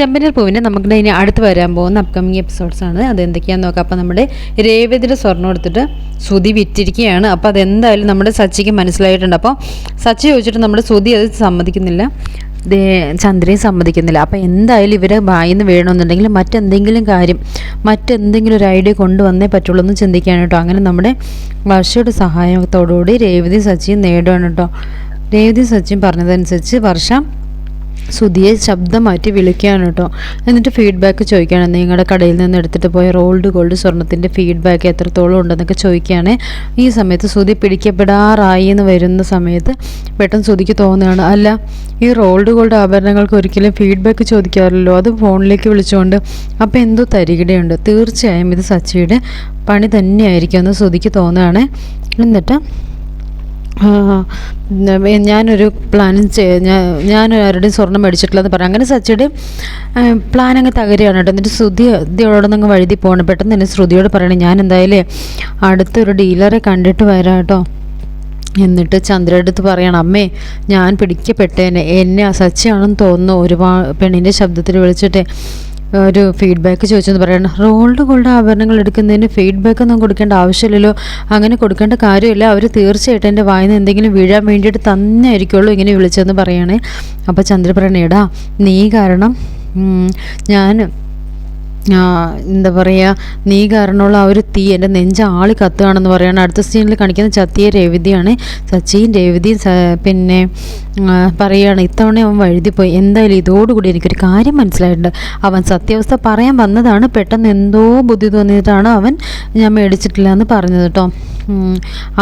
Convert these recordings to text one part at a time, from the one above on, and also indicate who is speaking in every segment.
Speaker 1: ചെമ്പനീർ പൂവിന്റെ നമുക്ക് ഇനി അടുത്ത് വരാൻ പോകുന്ന അപ്കമിങ് എപ്പിസോഡ്സ് ആണ്. അത് എന്തൊക്കെയാന്ന് നോക്കാം. അപ്പോൾ നമ്മുടെ രേവതിയുടെ സ്വർണം എടുത്തിട്ട് സുതി വിറ്റിരിക്കുകയാണ്. അപ്പോൾ അതെന്തായാലും നമ്മുടെ സച്ചിക്ക് മനസ്സിലായിട്ടുണ്ട്. അപ്പോൾ സച്ചി ചോദിച്ചിട്ട് നമ്മുടെ സുതി അത് സമ്മതിക്കുന്നില്ല. ചന്ദ്രയും സമ്മതിക്കുന്നില്ല. അപ്പോൾ എന്തായാലും ഇവരെ വായിന്ന് വീഴണമെന്നുണ്ടെങ്കിൽ മറ്റെന്തെങ്കിലും കാര്യം മറ്റെന്തെങ്കിലും ഒരു ഐഡിയ കൊണ്ടുവന്നേ പറ്റുള്ളൂ എന്ന് ചിന്തിക്കുകയാണ് കേട്ടോ. അങ്ങനെ നമ്മുടെ വർഷയുടെ സഹായത്തോടുകൂടി രേവതി സച്ചിയും നേടുകയാണ് കേട്ടോ. രേവതി സച്ചിയും പറഞ്ഞതനുസരിച്ച് വർഷ സുധിയെ ശബ്ദം മാറ്റി വിളിക്കുകയാണ് കേട്ടോ. എന്നിട്ട് ഫീഡ്ബാക്ക് ചോദിക്കുകയാണ്. നിങ്ങളുടെ കടയിൽ നിന്ന് എടുത്തിട്ട് പോയ റോൾഡ് ഗോൾഡ് സ്വർണത്തിന്റെ ഫീഡ്ബാക്ക് എത്രത്തോളം ഉണ്ടെന്നൊക്കെ ചോദിക്കുകയാണ്. ഈ സമയത്ത് സുധി പിടിക്കപ്പെടാറായി എന്ന് വരുന്ന സമയത്ത് പെട്ടെന്ന് സുധിക്ക് തോന്നുകയാണ് അല്ല ഈ റോൾഡ് ഗോൾഡ് ആഭരണങ്ങൾക്ക് ഒരിക്കലും ഫീഡ്ബാക്ക് ചോദിക്കാറില്ലല്ലോ. അത് ഫോണിലേക്ക് വിളിച്ചുകൊണ്ട് അപ്പോൾ എന്തോ തരികിടയുണ്ട്. തീർച്ചയായും ഇത് സച്ചിയുടെ പണി തന്നെയായിരിക്കും എന്ന് സുധിക്ക് തോന്നുകയാണ്. എന്നിട്ട് ഞാനൊരു പ്ലാനും ഞാൻ ആരുടെയും സ്വർണം മേടിച്ചിട്ടില്ലെന്ന് പറയാം. അങ്ങനെ സച്ചിയുടെ പ്ലാൻ അങ്ങ് തകരുകയാണ് കേട്ടോ. എന്നിട്ട് ശ്രുതി ഇതിയോടൊന്നും അങ്ങ് വഴുതി പോകണം പെട്ടെന്ന് തന്നെ ശ്രുതിയോട് പറയണം ഞാൻ എന്തായാലും അടുത്തൊരു ഡീലറെ കണ്ടിട്ട് വരാം കേട്ടോ. എന്നിട്ട് ചന്ദ്രയുടെ അടുത്ത് പറയണം അമ്മേ ഞാൻ പിടിക്കപ്പെട്ടേനെ. എന്നെ സച്ചിയാണെന്ന് തോന്നുന്നു. ഒരുപാട് പെണ്ണിന്റെ ശബ്ദത്തിൽ വിളിച്ചിട്ട് ഒരു ഫീഡ്ബാക്ക് ചോദിച്ചെന്ന് പറയണം. റോൾഡ് ഗോൾഡ് ആഭരണങ്ങൾ എടുക്കുന്നതിന് ഫീഡ്ബാക്ക് ഒന്നും കൊടുക്കേണ്ട ആവശ്യമില്ലല്ലോ. അങ്ങനെ കൊടുക്കേണ്ട കാര്യമില്ല. അവർ തീർച്ചയായിട്ടും എന്റെ വായന എന്തെങ്കിലും വീഴാൻ വേണ്ടിയിട്ട് തന്നെ ആയിരിക്കുള്ളൂ ഇങ്ങനെ വിളിച്ചതെന്ന് പറയണേ. അപ്പോൾ ചന്ദ്ര പറയണേ നീ കാരണം ഞാൻ എന്താ പറയുക നീ കാരണമുള്ള ആ ഒരു തീ എന്റെ നെഞ്ച് ആളി കത്തുകയാണെന്ന് പറയുകയാണ് അടുത്ത സീനിൽ കാണിക്കുന്ന ചത്തിയ രേവതിയാണ്. സച്ചിയും രേവതിയും പിന്നെ പറയുകയാണ് ഇത്തവണ അവൻ വഴുതിപ്പോയി. എന്തായാലും ഇതോടുകൂടി എനിക്കൊരു കാര്യം മനസ്സിലായിട്ടുണ്ട്. അവൻ സത്യാവസ്ഥ പറയാൻ വന്നതാണ്. പെട്ടെന്ന് എന്തോ ബുദ്ധി തോന്നിയിട്ടാണ് അവൻ ഞാൻ മേടിച്ചിട്ടില്ല എന്ന് പറഞ്ഞത് കേട്ടോ.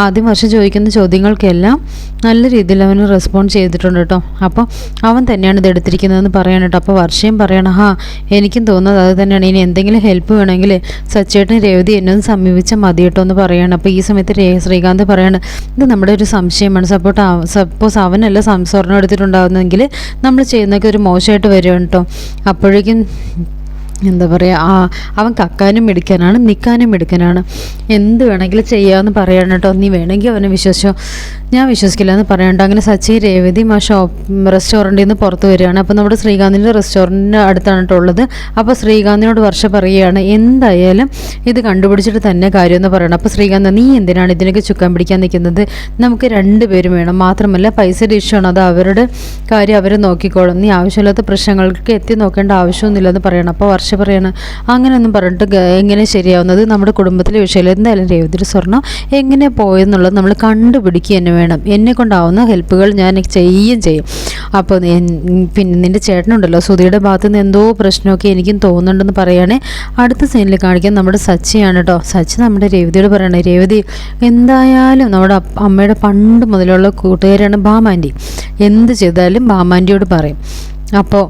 Speaker 1: ആദ്യം വർഷം ചോദിക്കുന്ന ചോദ്യങ്ങൾക്കെല്ലാം നല്ല രീതിയിൽ അവന് റെസ്പോണ്ട് ചെയ്തിട്ടുണ്ട് കേട്ടോ അപ്പോൾ അവൻ തന്നെയാണ് ഇത് എടുത്തിരിക്കുന്നതെന്ന് പറയണം കേട്ടോ അപ്പോൾ വർഷയും പറയണം ഹാ എനിക്കും തോന്നുന്നത് അത് തന്നെയാണ്. ഇനി എന്തെങ്കിലും ഹെൽപ്പ് വേണമെങ്കിൽ സച്ചേട്ടൻ രേവതി എന്നെ ഒന്ന് സമീപിച്ചാൽ മതി കേട്ടോ എന്ന് പറയണം. അപ്പോൾ ഈ സമയത്ത് ശ്രീകാന്ത് പറയാണ് ഇത് നമ്മുടെ ഒരു സംശയമാണ്. സപ്പോർട്ട് സപ്പോസ് അവനല്ല സംസ്വരണം എടുത്തിട്ടുണ്ടാകുന്നെങ്കിൽ നമ്മൾ ചെയ്യുന്നതൊക്കെ ഒരു മോശമായിട്ട് വരും കേട്ടോ അപ്പോഴേക്കും എന്താ പറയുക ആ അവൻ കക്കാനും എടുക്കാനാണ് നിൽക്കാനും എടുക്കാനാണ് എന്ത് വേണമെങ്കിലും ചെയ്യാമെന്ന് പറയണം കേട്ടോ. നീ വേണമെങ്കിൽ അവനെ വിശ്വസിച്ചോ. ഞാൻ വിശ്വസിക്കില്ല എന്ന് പറയണ്ട അങ്ങനെ സച്ചി രേവതിയും ആ ഷോപ്പ് റെസ്റ്റോറന്റിൽ നിന്ന് പുറത്ത് വരികയാണ്. അപ്പോൾ നമ്മുടെ ശ്രീകാന്തിന്റെ റെസ്റ്റോറന്റിന്റെ അടുത്താണ് ഉള്ളത്. അപ്പോൾ ശ്രീകാന്തിനോട് വർഷ പറയുകയാണ് എന്തായാലും ഇത് കണ്ടുപിടിച്ചിട്ട് തന്നെ കാര്യമെന്ന് പറയണം. അപ്പോൾ ശ്രീകാന്ത് നീ എന്തിനാണ് ഇതിനൊക്കെ ചുക്കാൻ പിടിക്കാൻ നിൽക്കുന്നത്? നമുക്ക് രണ്ട് പേരും വേണം. മാത്രമല്ല പൈസ ഇഷ്യൂ ആണ്? അത് അവരുടെ കാര്യം അവർ നോക്കിക്കോളും. നീ ആവശ്യമില്ലാത്ത പ്രശ്നങ്ങൾക്ക് എത്തി നോക്കേണ്ട ആവശ്യമൊന്നുമില്ലെന്ന് പറയണം. അപ്പോൾ വർഷ പറയണം അങ്ങനെയൊന്നും പറഞ്ഞിട്ട് എങ്ങനെ ശരിയാവുന്നത്? നമ്മുടെ കുടുംബത്തിലെ വിഷയം എന്തായാലും രേവതിയുടെ സ്വർണം എങ്ങനെ പോയെന്നുള്ളത് നമ്മൾ കണ്ടുപിടിക്കുക തന്നെ വേണം. എന്നെ കൊണ്ടാവുന്ന ഹെൽപ്പുകൾ ഞാൻ ചെയ്യുകയും ചെയ്യും. അപ്പോൾ പിന്നെ നിന്റെ ചേട്ടനുണ്ടല്ലോ സുധിയുടെ ഭാഗത്ത് നിന്ന് എന്തോ പ്രശ്നമൊക്കെ എനിക്കും തോന്നുന്നുണ്ടെന്ന് പറയുകയാണെ അടുത്ത സീനിൽ കാണിക്കാൻ നമ്മുടെ സച്ചിയാണ് കേട്ടോ സച്ചി നമ്മുടെ രേവതിയോട് പറയണേ രേവതി എന്തായാലും നമ്മുടെ അമ്മയുടെ പണ്ട് മുതലുള്ള കൂട്ടുകാരാണ് ബാമാന്റി എന്ത് ചെയ്താലും ബാമാന്റിയോട് പറയും. അപ്പോൾ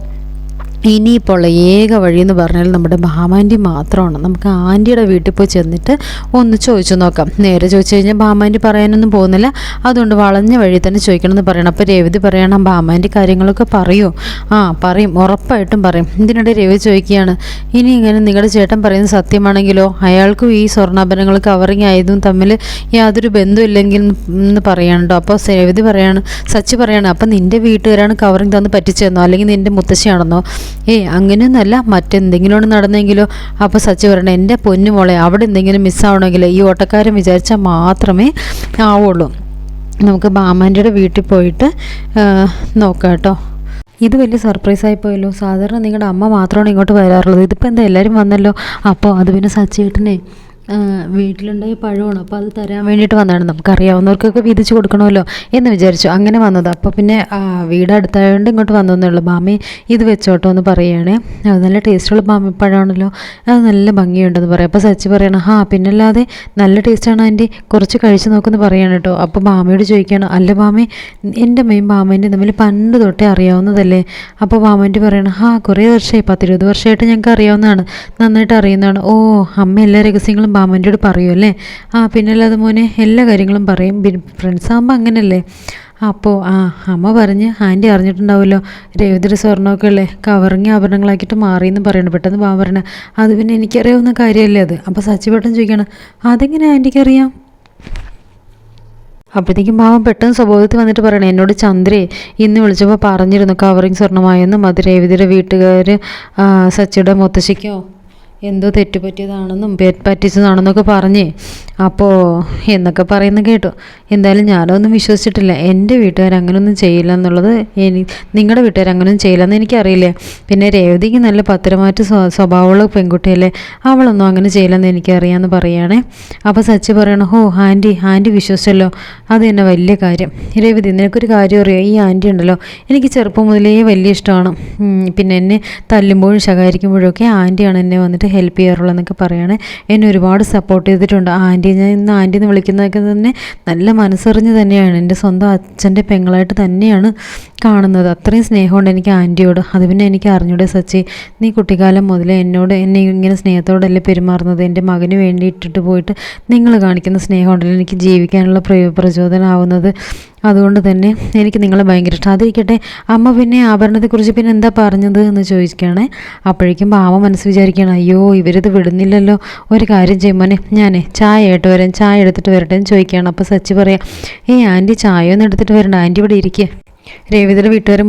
Speaker 1: ഇനിയിപ്പോൾ ഏക വഴി എന്ന് പറഞ്ഞാൽ നമ്മുടെ ഭാമാന്റി മാത്രമാണ്. നമുക്ക് ആന്റിയുടെ വീട്ടിൽ പോയി ചെന്നിട്ട് ഒന്ന് ചോദിച്ചു നോക്കാം. നേരെ ചോദിച്ചു കഴിഞ്ഞാൽ ഭാമാന്റി പറയാനൊന്നും പോകുന്നില്ല. അതുകൊണ്ട് വളഞ്ഞ വഴി തന്നെ ചോദിക്കണം എന്ന് പറയണം. അപ്പോൾ രേവതി പറയണം ഭാമാന്റി കാര്യങ്ങളൊക്കെ പറയുമോ ആ പറയും. ഉറപ്പായിട്ടും പറയും. ഇതിനിടെ രവി ചോദിക്കുകയാണ് ഇനി ഇങ്ങനെ നിങ്ങളുടെ ചേട്ടൻ പറയുന്നത് സത്യമാണെങ്കിലോ? അയാൾക്കും ഈ സ്വർണാഭരണങ്ങൾ കവറിങ് ആയതും തമ്മിൽ യാതൊരു ബന്ധമില്ലെങ്കിൽ എന്ന് പറയാണ് അപ്പോൾ രേവതി പറയാണ് സച്ചി പറയാണ് അപ്പം നിന്റെ വീട്ടുകാരാണ് കവറിങ് തന്ന് പറ്റിച്ചതെന്നോ അല്ലെങ്കിൽ നിന്റെ മുത്തശ്ശിയാണെന്നോ? ഏയ് അങ്ങനെയൊന്നുമല്ല മറ്റെന്തെങ്കിലും നടന്നെങ്കിലോ? അപ്പോൾ സച്ചി പറയണേ എന്റെ പൊന്നുമോളെ അവിടെ എന്തെങ്കിലും മിസ്സാവണമെങ്കിൽ ഈ ഓട്ടക്കാരൻ വിചാരിച്ചാൽ മാത്രമേ ആവുള്ളൂ. നമുക്ക് ബാമാന്റെ വീട്ടിൽ പോയിട്ട് നോക്കാം കേട്ടോ. ഇത് വലിയ സർപ്രൈസ് ആയിപ്പോയല്ലോ സാധാരണ നിങ്ങളുടെ അമ്മ മാത്രമാണ് ഇങ്ങോട്ട് വരാറുള്ളത്. ഇതിപ്പോൾ എന്താ എല്ലാവരും വന്നല്ലോ? അപ്പോൾ അത് പിന്നെ സച്ചേട്ടനെ വീട്ടിലുണ്ടായ പഴമാണ്. അപ്പോൾ അത് തരാൻ വേണ്ടിയിട്ട് വന്നതാണ്. നമുക്കറിയാവുന്നവർക്കൊക്കെ വീതിച്ച് കൊടുക്കണമല്ലോ എന്ന് വിചാരിച്ചു. അങ്ങനെ വന്നത്. അപ്പോൾ പിന്നെ വീട് അടുത്തായതുകൊണ്ട് ഇങ്ങോട്ട് വന്നതേ ഉള്ളൂ. മാമി ഇത് വെച്ചോട്ടോ എന്ന് പറയുകയാണേ അത് നല്ല ടേസ്റ്റുള്ള മാമി പഴമാണല്ലോ. അത് നല്ല ഭംഗിയുണ്ടെന്ന് പറയാം. അപ്പോൾ സച്ചി പറയണം ആ പിന്നല്ലാതെ നല്ല ടേസ്റ്റാണ് ആന്റി. കുറച്ച് കഴിച്ച് നോക്കുമെന്ന് പറയാണ് കേട്ടോ. അപ്പോൾ മാമയോട് ചോദിക്കുകയാണ് അല്ല മാമി എന്റെ അമ്മയും മാമേന്റെ തമ്മിൽ പണ്ട് തൊട്ടേ അറിയാവുന്നതല്ലേ? അപ്പോൾ മാമന്റെ പറയണം ആ കുറേ വർഷമായി പത്തിരുപത് വർഷമായിട്ട് ഞങ്ങൾക്ക് അറിയാവുന്നതാണ് നന്നായിട്ട് അറിയുന്നതാണ്. ഓ അമ്മ എല്ലാ രഹസ്യങ്ങളും മാമന്റെയോട് പറയുമല്ലേ ആ പിന്നല്ലാതെ മോനെ എല്ലാ കാര്യങ്ങളും പറയും. ഫ്രണ്ട്സ് ആകുമ്പോൾ അങ്ങനല്ലേ? അപ്പോൾ ആ അമ്മ പറഞ്ഞ് ആന്റി അറിഞ്ഞിട്ടുണ്ടാവുമല്ലോ രേവതിയുടെ സ്വർണമൊക്കെ അല്ലേ കവറിങ് ആഭരണങ്ങളാക്കിയിട്ട് മാറിയെന്ന് പറയണം. പെട്ടെന്ന് പാവം പറയണ അത് പിന്നെ എനിക്കറിയാവുന്ന കാര്യമല്ലേ അത്? അപ്പോൾ സച്ചി പെട്ടെന്ന് ചോദിക്കണം അതെങ്ങനെ ആന്റിക്ക് അറിയാം? അപ്പോഴത്തേക്കും പാവം പെട്ടെന്ന് സ്വഭാവത്തിൽ വന്നിട്ട് പറയണേ എന്നോട് ചന്ദ്രേ ഇന്ന് വിളിച്ചപ്പോൾ പറഞ്ഞിരുന്നു കവറിങ് സ്വർണമായെന്നും അത് രേവതിയുടെ വീട്ടുകാർ സച്ചിയുടെ മുത്തശ്ശിക്കോ എന്തോ തെറ്റുപറ്റിയതാണെന്നും പറ്റിച്ചതാണെന്നൊക്കെ പറഞ്ഞേ. അപ്പോൾ എന്നൊക്കെ പറയുന്നു കേട്ടു. എന്തായാലും ഞാനൊന്നും വിശ്വസിച്ചിട്ടില്ല. എന്റെ വീട്ടുകാർ അങ്ങനെയൊന്നും ചെയ്യില്ല എന്നുള്ളത് എനി നിങ്ങളുടെ വീട്ടുകാർ അങ്ങനെയൊന്നും ചെയ്യില്ലെന്ന് എനിക്കറിയില്ലേ. പിന്നെ രേവതിക്ക് നല്ല പത്തരമാറ്റ സ്വ- സ്വഭാവമുള്ള പെൺകുട്ടിയല്ലേ. അവളൊന്നും അങ്ങനെ ചെയ്യില്ലെന്ന് എനിക്കറിയാമെന്ന് പറയുകയാണേ അപ്പോൾ സച്ചി പറയണം ഓ ആന്റി ആന്റി വിശ്വസിച്ചല്ലോ. അത് തന്നെ വലിയ കാര്യം. രേവതി നിനക്കൊരു കാര്യം അറിയോ? ഈ ആന്റി ഉണ്ടല്ലോ. എനിക്ക് ചെറുപ്പം മുതലേ വലിയ ഇഷ്ടമാണ്. പിന്നെ എന്നെ തല്ലുമ്പോഴും ശകാരിക്കുമ്പോഴും ഒക്കെ ആന്റിയാണ് എന്നെ വന്നിട്ട് ഹെൽപ്പ് ചെയ്യാറുള്ളതെന്നൊക്കെ പറയുകയാണ് എന്നെ ഒരുപാട് സപ്പോർട്ട് ചെയ്തിട്ടുണ്ട്. ആന്റി ഞാൻ ഇന്ന് ആന്റി എന്ന് വിളിക്കുന്നതൊക്കെ തന്നെ നല്ല മനസ്സറിഞ്ഞ് തന്നെയാണ്. എന്റെ സ്വന്തം അച്ഛന്റെ പെങ്ങളായിട്ട് തന്നെയാണ് കാണുന്നത്. അത്രയും സ്നേഹമുണ്ട് എനിക്ക് ആന്റിയോട് അത് പിന്നെ എനിക്ക് അറിഞ്ഞൂടെ സച്ചി. നീ കുട്ടിക്കാലം മുതലേ എന്നോട് എന്നെ ഇങ്ങനെ സ്നേഹത്തോടല്ലേ പെരുമാറുന്നത്? എന്റെ മകന് വേണ്ടി ഇട്ടിട്ട് പോയിട്ട് നിങ്ങൾ കാണിക്കുന്ന സ്നേഹമുണ്ടല്ലോ. എനിക്ക് ജീവിക്കാനുള്ള പ്രചോദനമാവുന്നത് അതുകൊണ്ട് തന്നെ എനിക്ക് നിങ്ങളെ ഭയങ്കര ഇഷ്ടം. അതിരിക്കട്ടെ അമ്മ പിന്നെ ആഭരണത്തെക്കുറിച്ച് പിന്നെ എന്താ പറഞ്ഞത് എന്ന് ചോദിക്കുകയാണ്. അപ്പോഴേക്കും ബാമ മനസ്സ് വിചാരിക്കുകയാണ് അയ്യോ ഇവരിത് വിടുന്നില്ലല്ലോ. ഒരു കാര്യം ചെയ്യുമ്പോനെ ഞാനേ ചായ ആയിട്ട് വരാം ചായ എടുത്തിട്ട് വരട്ടെ എന്ന് ചോദിക്കുകയാണ്. അപ്പോൾ സച്ചി പറയാം ഏയ് ആന്റി ചായ ഒന്നും എടുത്തിട്ട് വരണ്ട ആന്റി ഇവിടെ ഇരിക്കുക രേവിതയുടെ വീട്ടുകാർ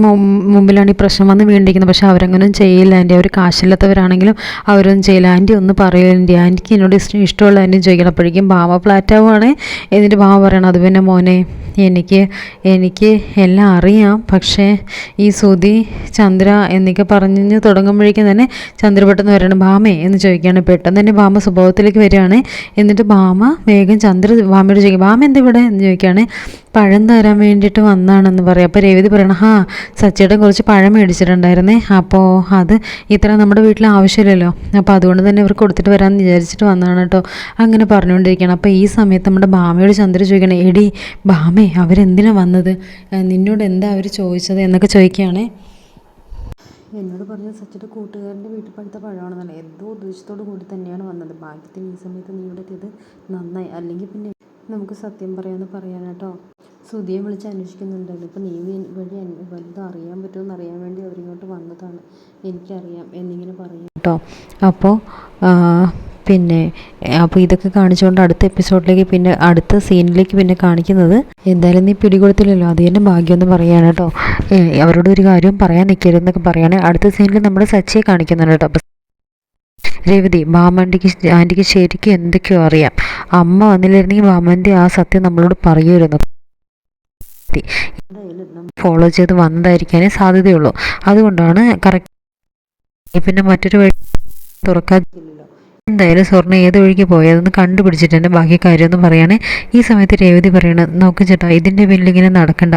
Speaker 1: മുമ്പിലാണ് ഈ പ്രശ്നം വന്ന് വീണ്ടിരിക്കുന്നത് പക്ഷെ അവരങ്ങനൊന്നും ചെയ്യില്ല ആന്റി അവർ കാശില്ലാത്തവരാണെങ്കിലും അവരൊന്നും ചെയ്യില്ല. ആന്റി ഒന്ന് പറയൂ ആന്റി ആന്റിക്ക് എന്നോട് ഇഷ്ടം ഇഷ്ടമുള്ള ആന്റി ചോദിക്കണം. അപ്പോഴേക്കും ഭാമ ഫ്ലാറ്റാവുകയാണ് എന്നിട്ട് ഭാമ പറയണം അത് പിന്നെ മോനെ എനിക്ക് എനിക്ക് എല്ലാം അറിയാം. പക്ഷേ ഈ സുധി ചന്ദ്ര എന്നൊക്കെ പറഞ്ഞു തുടങ്ങുമ്പോഴേക്കും തന്നെ ചന്ദ്ര പെട്ടെന്ന് വരണം ഭാമേ എന്ന് ചോദിക്കുകയാണ്. പെട്ടെന്ന് തന്നെ ഭാമ സ്വഭാവത്തിലേക്ക് വരികയാണ്. എന്നിട്ട് ഭാമ വേഗം ചന്ദ്ര ഭാമയോട് ചോദിക്കും ഭാമ എന്താ ഇവിടെ? എന്ന് ചോദിക്കുകയാണ്. പഴം തരാൻ വേണ്ടിയിട്ട് വന്നാണെന്ന് പറയും. അപ്പോൾ രേവതി പറയണം ഹാ സച്ചിയുടെ കുറച്ച് പഴം മേടിച്ചിട്ടുണ്ടായിരുന്നേ. അപ്പോൾ അത് ഇത്ര നമ്മുടെ വീട്ടിൽ ആവശ്യമില്ലല്ലോ. അപ്പോൾ അതുകൊണ്ട് തന്നെ ഇവർക്ക് കൊടുത്തിട്ട് വരാമെന്ന് വിചാരിച്ചിട്ട് വന്നതാണ് കേട്ടോ. അങ്ങനെ പറഞ്ഞുകൊണ്ടിരിക്കുകയാണ്. അപ്പോൾ ഈ സമയത്ത് നമ്മുടെ ഭാമയോട് ചന്ദ്ര ചോദിക്കണം എടി ഭാമേ അവരെന്തിനാ വന്നത്? നിന്നോട് എന്താ അവർ ചോദിച്ചത് എന്നൊക്കെ ചോദിക്കുകയാണേ. എന്നോട് പറഞ്ഞത് സച്ചിന്റെ കൂട്ടുകാരന്റെ വീട്ടിൽ പഴുത്ത പഴമാണെന്നല്ല. എന്തോ ഉദ്ദേശത്തോടു കൂടി തന്നെയാണ് വന്നത്. ഭാഗ്യത്തിന് ഈ സമയത്ത് നീ ഇവിടെ എത്തിയത് നന്നായി. അല്ലെങ്കിൽ പിന്നെ നമുക്ക് സത്യം പറയാമെന്ന് പറയാൻ കേട്ടോ സുധിയെ വിളിച്ച് അന്വേഷിക്കുന്നുണ്ടല്ലോ. ഇപ്പം നീ വഴി വലുതും അറിയാൻ പറ്റുമെന്ന് അറിയാൻ വേണ്ടി അവരിങ്ങോട്ട് വന്നതാണ്. എനിക്കറിയാം എന്നിങ്ങനെ പറയാം. കേട്ടോ അപ്പോൾ പിന്നെ അപ്പോൾ ഇതൊക്കെ കാണിച്ചുകൊണ്ട് അടുത്ത എപ്പിസോഡിലേക്ക് പിന്നെ അടുത്ത സീനിലേക്ക് പിന്നെ കാണിക്കുന്നത് എന്തായാലും നീ പിടികൊടുത്തില്ലല്ലോ. അത് തന്നെ ഭാഗ്യമെന്ന് പറയാണ് കേട്ടോ അവരോട് ഒരു കാര്യം പറയാൻ നിൽക്കരുതെന്നൊക്കെ പറയാണ്. അടുത്ത സീനിൽ നമ്മൾ സച്ചിയെ കാണിക്കുന്നുണ്ട് കേട്ടോ അപ്പോൾ രേവതി ആന്റിക്ക് ശരിക്കും എന്തൊക്കെയോ അറിയാം. അമ്മ വന്നില്ലായിരുന്നെങ്കിൽ ബാമന്റെ ആ സത്യം നമ്മളോട് പറയുമായിരുന്നു. ഫോളോ ചെയ്ത് വന്നതായിരിക്കാനേ സാധ്യതയുള്ളൂ. അതുകൊണ്ടാണ് കറക്റ്റ് പിന്നെ മറ്റൊരു വഴി തുറക്കാൻ എന്തായാലും സ്വർണ ഏത് വഴിക്ക് പോയതെന്ന് കണ്ടുപിടിച്ചിട്ട് എന്റെ ബാക്കി കാര്യമൊന്നും പറയാണ് ഈ സമയത്ത് രേവതി പറയണത് നോക്ക് ചേട്ടാ ഇതിന്റെ പിന്നിൽ ഇങ്ങനെ നടക്കണ്ട.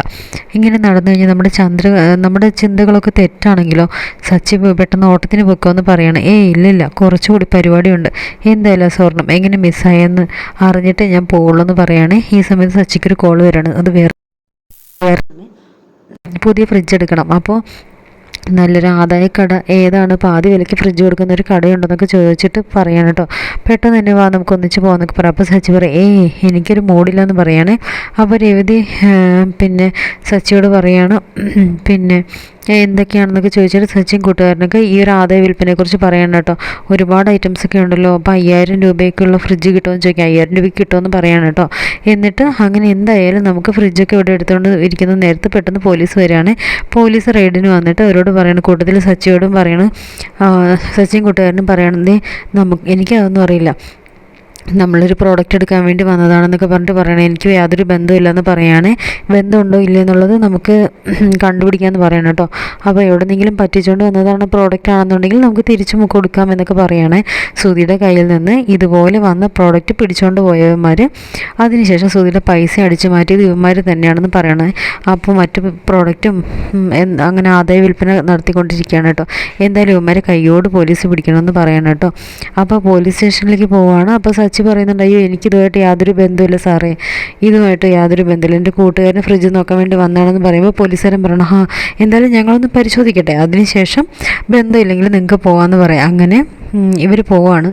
Speaker 1: ഇങ്ങനെ നടന്നു കഴിഞ്ഞാൽ നമ്മുടെ ചന്ദ്ര നമ്മുടെ ചിന്തകളൊക്കെ തെറ്റാണെങ്കിലോ? സച്ചി പെട്ടെന്ന് ഓട്ടത്തിന് പൊക്കോന്ന് പറയണം. ഏയ് ഇല്ലില്ല കുറച്ചുകൂടി പരിപാടിയുണ്ട്. എന്തായാലും സ്വർണം എങ്ങനെ മിസ്സായെന്ന് അറിഞ്ഞിട്ട് ഞാൻ പോകുള്ളൂ എന്ന് പറയുകയാണെ ഈ സമയത്ത് സച്ചിക്കൊരു കോൾ വരാണ്. അത് വേറെ പുതിയ ഫ്രിഡ്ജ് എടുക്കണം. അപ്പോൾ നല്ലൊരു ആദായക്കട ഏതാണ്? പാതി വിലയ്ക്ക് ഫ്രിഡ്ജ് കൊടുക്കുന്ന ഒരു കടയുണ്ടെന്നൊക്കെ ചോദിച്ചിട്ട് പറയാണ് കേട്ടോ പെട്ടെന്ന് തന്നെ വാ നമുക്ക് ഒന്നിച്ച് പോകാമെന്നൊക്കെ പറയാം അപ്പോൾ സച്ചി പറയും ഏയ് എനിക്കൊരു മൂടില്ലെന്ന് പറയണേ. അപ്പോൾ രവതി പിന്നെ സച്ചിയോട് പറയാണ് പിന്നെ എന്തൊക്കെയാണെന്നൊക്കെ ചോദിച്ചിട്ട് സച്ചിൻ കൂട്ടുകാരനൊക്കെ ഈ ഒരു ആദായ വിൽപ്പനയെക്കുറിച്ച് പറയണം കേട്ടോ. ഒരുപാട് ഐറ്റംസ് ഒക്കെ ഉണ്ടല്ലോ. അപ്പോൾ അയ്യായിരം രൂപയ്ക്കുള്ള ഫ്രിഡ്ജ് കിട്ടുമെന്ന് ചോദിക്കാം. അയ്യായിരം രൂപയ്ക്ക് കിട്ടുമെന്ന് പറയണം കേട്ടോ. എന്നിട്ട് അങ്ങനെ എന്തായാലും നമുക്ക് ഫ്രിഡ്ജൊക്കെ ഇവിടെ എടുത്തുകൊണ്ട് ഇരിക്കുന്ന നേരത്ത് പെട്ടെന്ന് പോലീസ് വരികയാണ്. പോലീസ് റെയ്ഡിന് വന്നിട്ട് അവരോട് പറയണം കൂട്ടത്തിൽ സച്ചിയോടും പറയണം. സച്ചിൻ കൂട്ടുകാരനും പറയണത് നമുക്ക് എനിക്കതൊന്നും അറിയില്ല. നമ്മളൊരു പ്രോഡക്റ്റ് എടുക്കാൻ വേണ്ടി വന്നതാണെന്നൊക്കെ പറഞ്ഞിട്ട് പറയണേ. എനിക്ക് യാതൊരു ബന്ധമില്ലെന്ന് പറയാണ്. ബന്ധമുണ്ടോ ഇല്ല എന്നുള്ളത് നമുക്ക് കണ്ടുപിടിക്കാമെന്ന് പറയണം കേട്ടോ. അപ്പോൾ എവിടെന്നെങ്കിലും പറ്റിച്ചുകൊണ്ട് വന്നതാണ് പ്രോഡക്റ്റ് ആണെന്നുണ്ടെങ്കിൽ നമുക്ക് തിരിച്ചു കൊടുക്കാം എന്നൊക്കെ പറയാണ്. സുധിയുടെ കയ്യിൽ നിന്ന് ഇതുപോലെ വന്ന പ്രോഡക്റ്റ് പിടിച്ചുകൊണ്ട് പോയവന്മാർ അതിനുശേഷം സുധിയുടെ പൈസ അടിച്ചു മാറ്റിയത് ഇവന്മാർ തന്നെയാണെന്ന് പറയണേ. അപ്പോൾ മറ്റ് പ്രോഡക്റ്റും അങ്ങനെ ആദായ വിൽപ്പന നടത്തിക്കൊണ്ടിരിക്കുകയാണ് കേട്ടോ. എന്തായാലും ഇവന്മാരെ കയ്യോട് പോലീസ് പിടിക്കണമെന്ന് പറയണം കേട്ടോ. അപ്പോൾ പോലീസ് സ്റ്റേഷനിലേക്ക് പോവുകയാണ് അപ്പോൾ സച്ചി പറയുന്നുണ്ട് അയ്യോ എനിക്കിതുമായിട്ട് യാതൊരു ബന്ധമില്ല സാറേ. ഇതുമായിട്ട് യാതൊരു ബന്ധമില്ല എന്റെ കൂട്ടുകാരന് ഫ്രിഡ്ജ് നോക്കാൻ വേണ്ടി വന്നതാണെന്ന് പറയുമ്പോൾ പോലീസുകാരൻ പറയണം ആ എന്തായാലും ഞങ്ങളൊന്ന് പരിശോധിക്കട്ടെ. അതിനുശേഷം ബന്ധമില്ലെങ്കിൽ നിങ്ങൾക്ക് പോകാമെന്ന് പറയാം. അങ്ങനെ ഇവർ പോവാണ്.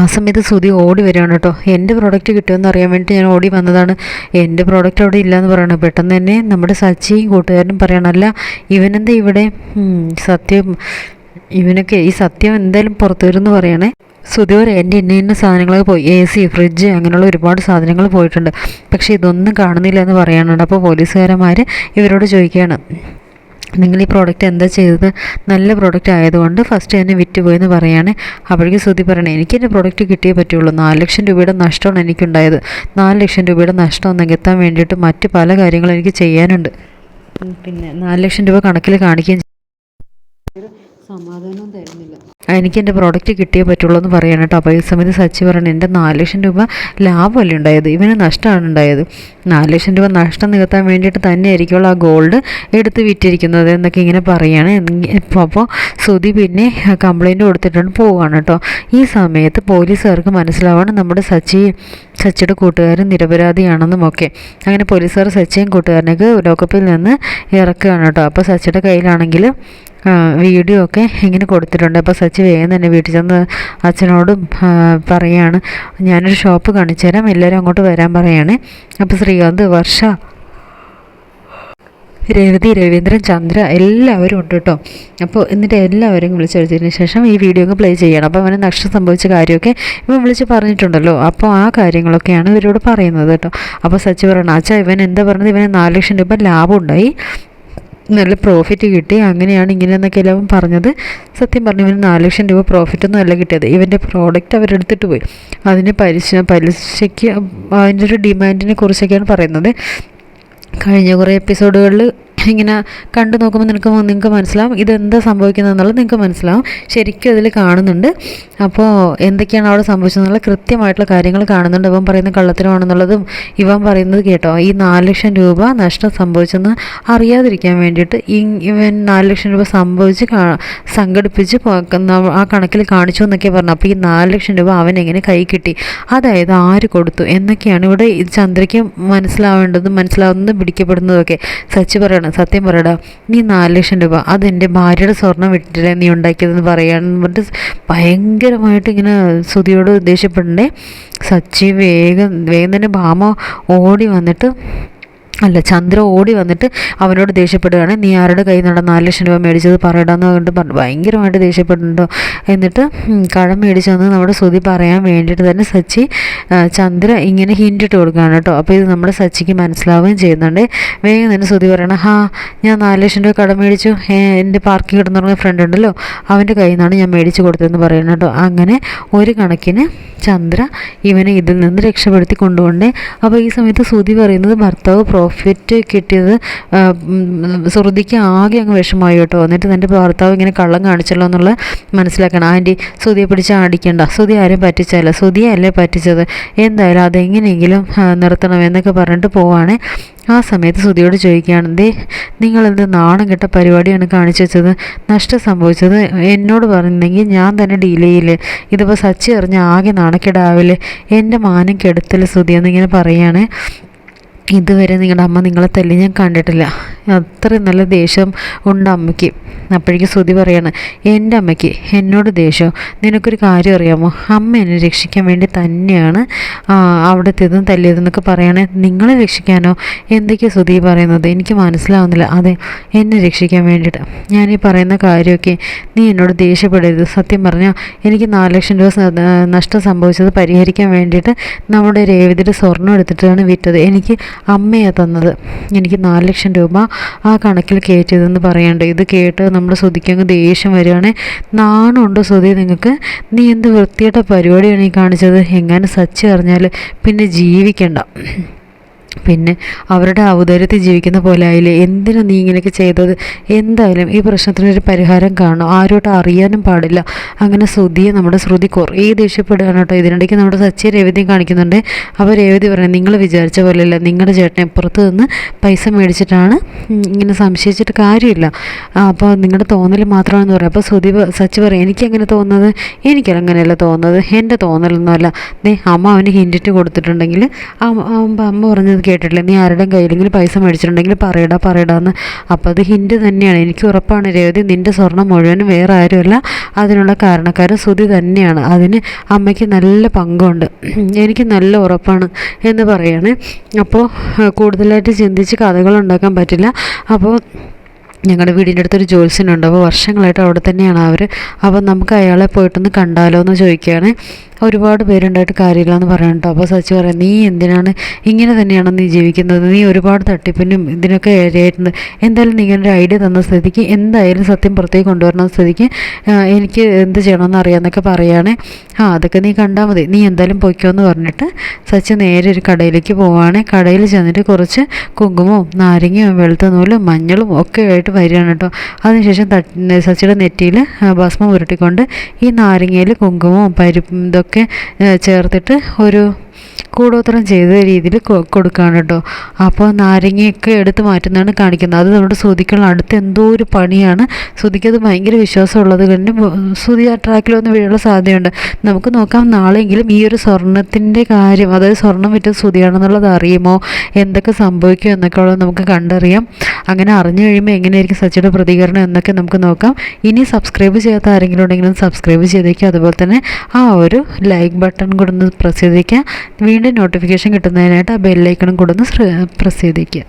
Speaker 1: ആ സമയത്ത് ശ്രുതി ഓടി വരികയാണ് കേട്ടോ. എന്റെ പ്രോഡക്റ്റ് കിട്ടുമെന്ന് അറിയാൻ വേണ്ടി ഞാൻ ഓടി വന്നതാണ്. എന്റെ പ്രോഡക്റ്റ് അവിടെ ഇല്ലയെന്ന് പറയണം. പെട്ടെന്ന് തന്നെ നമ്മുടെ സച്ചിയും കൂട്ടുകാരനും പറയണമല്ല ഇവനെന്താ ഇവിടെ? സത്യം ഇവനൊക്കെ ഈ സത്യം എന്തായാലും പുറത്തു വരുമെന്ന് പറയണേ. എന്റെ ഇന്ന ഇന്ന സാധനങ്ങളൊക്കെ പോയി. എ സി ഫ്രിഡ്ജ് അങ്ങനെയുള്ള ഒരുപാട് സാധനങ്ങൾ പോയിട്ടുണ്ട്. പക്ഷേ ഇതൊന്നും കാണുന്നില്ല എന്ന് പറയാനുണ്ട്. അപ്പോൾ പോലീസുകാരന്മാർ ഇവരോട് ചോദിക്കുകയാണ് നിങ്ങൾ ഈ പ്രോഡക്റ്റ് എന്താ ചെയ്തത്? നല്ല പ്രോഡക്റ്റ് ആയതുകൊണ്ട് ഫസ്റ്റ് തന്നെ വിറ്റുപോയെന്ന് പറയുകയാണ് അപ്പോഴേക്കും ശ്രുതി പറയണേ എനിക്ക് എന്റെ പ്രോഡക്റ്റ് കിട്ടിയേ പറ്റുള്ളൂ. നാല് ലക്ഷം രൂപയുടെ നഷ്ടമാണ് എനിക്കുണ്ടായത്. നാല് ലക്ഷം രൂപയുടെ നഷ്ടം നികത്താൻ വേണ്ടിയിട്ട് മറ്റ് പല കാര്യങ്ങളും എനിക്ക് ചെയ്യാനുണ്ട്. പിന്നെ നാല് ലക്ഷം രൂപ കണക്കിൽ കാണിക്കുകയും സമാധാനവും തരുന്നില്ല. എനിക്ക് എന്റെ പ്രോഡക്റ്റ് കിട്ടിയേ പറ്റുള്ളൂ എന്ന് പറയാണ് കേട്ടോ. അപ്പോൾ ഈ സമയത്ത് സച്ചി പറയണം എന്റെ നാല് ലക്ഷം രൂപ ലാഭമല്ലേ ഉണ്ടായത്? ഇവന് നഷ്ടമാണ് ഉണ്ടായത്. നാല് ലക്ഷം രൂപ നഷ്ടം നികത്താൻ വേണ്ടിയിട്ട് തന്നെ ആ ഗോൾഡ് എടുത്ത് വിറ്റിരിക്കുന്നത് എന്നൊക്കെ ഇങ്ങനെ പറയുകയാണ് അപ്പോൾ സുതി പിന്നെ കംപ്ലൈന്റ് കൊടുത്തിട്ടുണ്ട് പോവുകയാണ് കേട്ടോ. ഈ സമയത്ത് പോലീസുകാർക്ക് മനസ്സിലാവാണ് നമ്മുടെ സച്ചി സച്ചിയുടെ കൂട്ടുകാരൻ നിരപരാധിയാണെന്നും ഒക്കെ അങ്ങനെ പോലീസുകാർ സച്ചിയും കൂട്ടുകാരനൊക്കെ ലോക്കപ്പിൽ നിന്ന് ഇറക്കുകയാണ് കേട്ടോ. അപ്പോൾ സച്ചിയുടെ കയ്യിലാണെങ്കിൽ വീഡിയോ ഒക്കെ ഇങ്ങനെ കൊടുത്തിട്ടുണ്ട്. അപ്പോൾ സച്ചി വേഗം തന്നെ വീട്ടിൽ ചെന്ന് അച്ഛനോടും പറയുകയാണ് ഞാനൊരു ഷോപ്പ് കാണിച്ചു തരാം എല്ലാവരും അങ്ങോട്ട് വരാൻ പറയാണ്. അപ്പോൾ ശ്രീകാന്ത് വർഷ രേവതി രവീന്ദ്രൻ ചന്ദ്ര എല്ലാവരും ഉണ്ട് കേട്ടോ അപ്പോൾ എന്നിട്ട് എല്ലാവരും വിളിച്ചെഴുതിയതിന് ശേഷം ഈ വീഡിയോ ഒക്കെ പ്ലേ ചെയ്യണം. അപ്പോൾ അവന് നഷ്ടം സംഭവിച്ച കാര്യമൊക്കെ ഇവൻ വിളിച്ച് പറഞ്ഞിട്ടുണ്ടല്ലോ. അപ്പോൾ ആ കാര്യങ്ങളൊക്കെയാണ് ഇവരോട് പറയുന്നത് കേട്ടോ അപ്പോൾ സച്ചി പറയണം അച്ഛാ ഇവൻ എന്താ പറഞ്ഞത്? ഇവന് നാല് ലക്ഷം രൂപ ലാഭം ഉണ്ടായി നല്ല പ്രോഫിറ്റ് കിട്ടി. അങ്ങനെയാണ് ഇങ്ങനെ എന്നൊക്കെ എല്ലാവരും പറഞ്ഞത്. സത്യം പറഞ്ഞു ഇവന് നാല് ലക്ഷം രൂപ പ്രോഫിറ്റൊന്നും അല്ല കിട്ടിയത്. ഇവന്റെ പ്രോഡക്റ്റ് അവരെടുത്തിട്ട് പോയി. അതിന് പലിശ പലിശയ്ക്ക് അതിന്റെ ഒരു ഡിമാൻഡിനെ കുറിച്ചൊക്കെയാണ് പറയുന്നത്. കഴിഞ്ഞ കുറേ എപ്പിസോഡുകളിൽ ഇങ്ങനെ കണ്ടു നോക്കുമ്പോൾ നിനക്ക് നിങ്ങൾക്ക് മനസ്സിലാവും ഇതെന്താ സംഭവിക്കുന്നത് എന്നുള്ളത് നിങ്ങൾക്ക് മനസ്സിലാവും. ശരിക്കും അതിൽ കാണുന്നുണ്ട്. അപ്പോൾ എന്തൊക്കെയാണ് അവിടെ സംഭവിച്ചതെന്നുള്ള കൃത്യമായിട്ടുള്ള കാര്യങ്ങൾ കാണുന്നുണ്ട്. ഇവൻ പറയുന്ന കള്ളത്തിനാണെന്നുള്ളതും ഇവൻ പറയുന്നത് കേട്ടോ. ഈ നാല് ലക്ഷം രൂപ നഷ്ടം സംഭവിച്ചെന്ന് അറിയാതിരിക്കാൻ വേണ്ടിയിട്ട് ഈ ഇവൻ നാല് ലക്ഷം രൂപ സംഭവിച്ച് സംഘടിപ്പിച്ച് ആ കണക്കിൽ കാണിച്ചു എന്നൊക്കെ പറഞ്ഞു. അപ്പോൾ ഈ നാല് ലക്ഷം രൂപ അവൻ എങ്ങനെ കൈ കിട്ടി? അതായത് ആര് കൊടുത്തു? എന്നൊക്കെയാണ് ഇവിടെ ചന്ദ്രയ്ക്ക് മനസ്സിലാവേണ്ടതും മനസ്സിലാവുന്നതും പിടിക്കപ്പെടുന്നതും ഒക്കെ. സച്ചി പറയണം സത്യം പറയടാ നീ നാല് ലക്ഷം രൂപ അതെന്റെ ഭാര്യയുടെ സ്വർണം വിട്ടില്ലേ നീ ഉണ്ടാക്കിയതെന്ന് പറയാൻ പറഞ്ഞിട്ട് ഭയങ്കരമായിട്ട് ഇങ്ങനെ ശ്രുതിയോട് ദേഷ്യപ്പെടണ്ടേ? സച്ചി വേഗം വേഗം തന്നെ ഭാമ ഓടി വന്നിട്ട് അല്ല ചന്ദ്ര ഓടി വന്നിട്ട് അവനോട് ദേഷ്യപ്പെടുകയാണ്. നീ ആരുടെ കയ്യിൽ നിന്നാണ് നാല് ലക്ഷം രൂപ മേടിച്ചത്? പറയടാന്ന് പറഞ്ഞിട്ട് പറഞ്ഞു. ഭയങ്കരമായിട്ട് ദേഷ്യപ്പെടുന്നുണ്ടോ? എന്നിട്ട് കടം മേടിച്ചെന്ന് നമ്മുടെ ശ്രുതി പറയാൻ വേണ്ടിയിട്ട് തന്നെ സച്ചി ചന്ദ്ര ഇങ്ങനെ ഹിൻഡ് ഇട്ട് കൊടുക്കുകയാണ് കേട്ടോ. അപ്പോൾ ഇത് നമ്മുടെ സച്ചിക്ക് മനസ്സിലാവുകയും ചെയ്യുന്നുണ്ട്. വേഗം തന്നെ ശ്രുതി പറയണം. ഹാ ഞാൻ നാല് ലക്ഷം രൂപ കടം മേടിച്ചു. എന്റെ പാർക്കിംഗ് കിടന്നുറങ്ങിയ ഫ്രണ്ട് ഉണ്ടല്ലോ. അവന്റെ കയ്യിൽ നിന്നാണ് ഞാൻ മേടിച്ച് കൊടുത്തതെന്ന് പറയുന്നത് കേട്ടോ. അങ്ങനെ ഒരു കണക്കിന് ചന്ദ്ര ഇവനെ ഇതിൽ നിന്ന് രക്ഷപ്പെടുത്തി കൊണ്ടുപോകണ്ടേ അപ്പോൾ ഈ സമയത്ത് ശ്രുതി പറയുന്നത് ഭർത്താവ് പ്രോഫിറ്റ് കിട്ടിയത് ശ്രുതിക്ക് ആകെ അങ്ങ് വിഷമമായി കേട്ടോ. എന്നിട്ട് തന്റെ ഭർത്താവ് ഇങ്ങനെ കള്ളം കാണിച്ചല്ലോ എന്നുള്ള മനസ്സിലാക്കണം. ആന്റി ശ്രുതിയെ പിടിച്ച് ആടിക്കണ്ട. ശ്രുതി ആരും പറ്റിച്ചല്ല ശ്രുതിയെ അല്ലേ പറ്റിച്ചത്. എന്തായാലും അതെങ്ങനെയെങ്കിലും നിർത്തണം എന്നൊക്കെ പറഞ്ഞിട്ട് പോവാണ്. ആ സമയത്ത് ശ്രുതിയോട് ചോദിക്കുകയാണ് ദേ നിങ്ങളെന്ത് നാണം കെട്ട പരിപാടിയാണ് കാണിച്ചു വെച്ചത്? നഷ്ടം സംഭവിച്ചത്? എന്നോട് പറഞ്ഞെങ്കിൽ ഞാൻ തന്നെ ഡീൽ ഇതിപ്പോൾ സച്ചി എറിഞ്ഞ ആകെ നാണക്കേടാവില്ലേ? എന്റെ മാനം കെടുത്തൽ ശ്രുതി എന്നിങ്ങനെ പറയുകയാണ് ഇതുവരെ നിങ്ങളുടെ അമ്മ നിങ്ങളെ തല്ലി ഞാൻ കണ്ടിട്ടില്ല. അത്രയും നല്ല ദേഷ്യം ഉണ്ട് അമ്മയ്ക്ക്. അപ്പോഴേക്കും ശ്രുതി പറയാണ് എന്റെ അമ്മയ്ക്ക് എന്നോട് ദേഷ്യം? നിനക്കൊരു കാര്യം അറിയാമോ? അമ്മ എന്നെ രക്ഷിക്കാൻ വേണ്ടി തന്നെയാണ് ആ, അവിടുത്തേതും തല്ലിയതെന്നൊക്കെ പറയണേ. നിങ്ങളെ രക്ഷിക്കാനോ? എന്തൊക്കെയാണ് ശ്രുതി പറയുന്നത്? എനിക്ക് മനസ്സിലാവുന്നില്ല. അതെ എന്നെ രക്ഷിക്കാൻ വേണ്ടിയിട്ട്. ഞാൻ ഈ പറയുന്ന കാര്യമൊക്കെ നീ എന്നോട് ദേഷ്യപ്പെടരുത്. സത്യം പറഞ്ഞാൽ എനിക്ക് നാല് ലക്ഷം രൂപ നഷ്ടം സംഭവിച്ചത് പരിഹരിക്കാൻ വേണ്ടിയിട്ട് നമ്മുടെ രേവതിയുടെ സ്വർണം എടുത്തിട്ടാണ് വിറ്റത്. എനിക്ക് അമ്മയാണ് തന്നത്. എനിക്ക് നാല് ലക്ഷം രൂപ ആ കണക്കിൽ കയറ്റിയതെന്ന് പറയണ്ട ഇത് കേട്ട് നമ്മുടെ ശ്രുതിക്കങ്ങ് ദേഷ്യം വരികയാണെ. നാണമുണ്ടോ ശ്രുതി നിങ്ങൾക്ക് നീ എന്ത് വൃത്തിയുടെ പരിപാടിയാണ് ഈ കാണിച്ചത്? എങ്ങനെ സച്ചി അറിഞ്ഞാൽ പിന്നെ ജീവിക്കണ്ട. പിന്നെ അവരുടെ ഔദാര്യത്തിൽ ജീവിക്കുന്ന പോലെ ആയില്ലേ? എന്തിനാ നീ ഇങ്ങനെയൊക്കെ ചെയ്തത്? എന്തായാലും ഈ പ്രശ്നത്തിനൊരു പരിഹാരം കാണും ആരോട്ടും അറിയാനും പാടില്ല. അങ്ങനെ ശ്രുതിയെ നമ്മുടെ ശ്രുതി കുറേ ദേഷ്യപ്പെടുകയാണ് കേട്ടോ. ഇതിനിടയ്ക്ക് നമ്മുടെ സച്ചി രേവതിയും കാണിക്കുന്നുണ്ട്. അപ്പോൾ രേവതി പറയാം നിങ്ങൾ വിചാരിച്ച പോലെയല്ല. നിങ്ങളുടെ ചേട്ടനെ പുറത്ത് നിന്ന് പൈസ മേടിച്ചിട്ടാണ് ഇങ്ങനെ സംശയിച്ചിട്ട് കാര്യമില്ല. അപ്പോൾ നിങ്ങളുടെ തോന്നൽ മാത്രമാണെന്ന് പറയാം. അപ്പോൾ ശ്രുതി സച്ചി പറയും എനിക്കങ്ങനെ തോന്നുന്നത്? എനിക്കങ്ങനെയല്ല തോന്നുന്നത്. എന്റെ തോന്നലൊന്നുമല്ല. ദേ അമ്മ അവന് ഹിൻഡിറ്റ് കൊടുത്തിട്ടുണ്ടെങ്കിൽ അമ്മ അമ്മ- പറഞ്ഞത് കേട്ടിട്ടില്ല. നീ ആരുടെയും കയ്യിലെങ്കിലും പൈസ മേടിച്ചിട്ടുണ്ടെങ്കിൽ പറയടാ പറയടാന്ന് അപ്പോൾ അത് ഹിൻഡ് തന്നെയാണ്. എനിക്ക് ഉറപ്പാണ് രേവതി നിന്റെ സ്വർണം മുഴുവനും വേറെ ആരുമല്ല. അതിനുള്ള കാരണക്കാരൻ ശ്രുതി തന്നെയാണ്. അതിന് അമ്മയ്ക്ക് നല്ല പങ്കുണ്ട്. എനിക്ക് നല്ല ഉറപ്പാണ് എന്ന് പറയാണ്. അപ്പോൾ കൂടുതലായിട്ട് ചിന്തിച്ച് കഥകൾ ഉണ്ടാക്കാൻ പറ്റില്ല. അപ്പോൾ ഞങ്ങളുടെ വീടിന്റെ അടുത്തൊരു ജ്യോത്സ്യനുണ്ട്. അപ്പോൾ വർഷങ്ങളായിട്ട് അവിടെ തന്നെയാണ് അവർ അപ്പോൾ നമുക്ക് അയാളെ പോയിട്ടൊന്ന് കണ്ടാലോ എന്ന് ചോദിക്കുകയാണ് ഒരുപാട് പേരുണ്ടായിട്ട് കാര്യമില്ല എന്ന് പറയുന്നുണ്ടോ അപ്പോൾ സച്ചി പറയാം നീ എന്തിനാണ് ഇങ്ങനെ തന്നെയാണ് നീ ജീവിക്കുന്നത്? നീ ഒരുപാട് തട്ടിപ്പിനും ഇതിനൊക്കെ ഇരയായിട്ടുണ്ട്. എന്തായാലും നീ ഇങ്ങനെ ഒരു ഐഡിയ തന്ന സ്ഥിതിക്ക് എന്തായാലും സത്യം പുറത്തേക്ക് കൊണ്ടുവരുന്ന സ്ഥിതിക്ക് എനിക്ക് എന്ത് ചെയ്യണമെന്ന് അറിയാമെന്നൊക്കെ പറയുകയാണ് ആ അതൊക്കെ നീ കണ്ടാൽ മതി. നീ എന്തായാലും പൊയ്ക്കോ എന്ന് പറഞ്ഞിട്ട് സച്ചി നേരെ ഒരു കടയിലേക്ക് പോവുകയാണ് കടയിൽ ചെന്നിട്ട് കുറച്ച് കുങ്കുമവും നാരങ്ങയും വെളുത്ത നൂലും മഞ്ഞളും ഒക്കെ ആയിട്ട് വരികയാണ് കേട്ടോ. അതിനുശേഷം സച്ചിയുടെ നെറ്റിയിൽ ഭസ്മം ഉരുട്ടിക്കൊണ്ട് ഈ നാരങ്ങയിൽ കുങ്കുമവും പരിപ്പും ഇതൊക്കെ ചേർത്തിട്ട് ഒരു കൂടോത്രം ചെയ്ത രീതിയിൽ കൊടുക്കുകയാണ് കേട്ടോ. അപ്പോൾ നാരങ്ങയൊക്കെ എടുത്ത് മാറ്റുന്നതാണ് കാണിക്കുന്നത്. അത് നമ്മുടെ ശ്രുതിക്കുള്ള അടുത്ത് എന്തോ ഒരു പണിയാണ്. ശ്രുതിക്ക് അത് ഭയങ്കര വിശ്വാസമുള്ളത് കൊണ്ട് ശ്രുതി ആ ട്രാക്കിൽ ഒന്ന് സാധ്യതയുണ്ട്. നമുക്ക് നോക്കാം നാളെയെങ്കിലും ഈ ഒരു സ്വർണത്തിന്റെ കാര്യം അതായത് സ്വർണം വിറ്റ ശ്രുതിയാണെന്നുള്ളത് അറിയുമോ? എന്തൊക്കെ സംഭവിക്കുമോ എന്നൊക്കെ ഉള്ളത് നമുക്ക് കണ്ടറിയാം. അങ്ങനെ അറിഞ്ഞു കഴിയുമ്പോൾ എങ്ങനെയായിരിക്കും സച്ചിയുടെ പ്രതികരണം എന്നൊക്കെ നമുക്ക് നോക്കാം. ഇനി സബ്സ്ക്രൈബ് ചെയ്യാത്ത ആരെങ്കിലും ഉണ്ടെങ്കിലും സബ്സ്ക്രൈബ് ചെയ്തേക്കുക. അതുപോലെ തന്നെ ആ ഒരു ലൈക്ക് ബട്ടൺ കൂടെ ഒന്ന് പ്രസ് ചെയ്തേക്കുക. വീണ്ടും നോട്ടിഫിക്കേഷൻ കിട്ടുന്നതിനായിട്ട് ആ ബെല്ലൈക്കണും കൂടെ ഒന്ന് പ്രസ് ചെയ്തേക്കുക.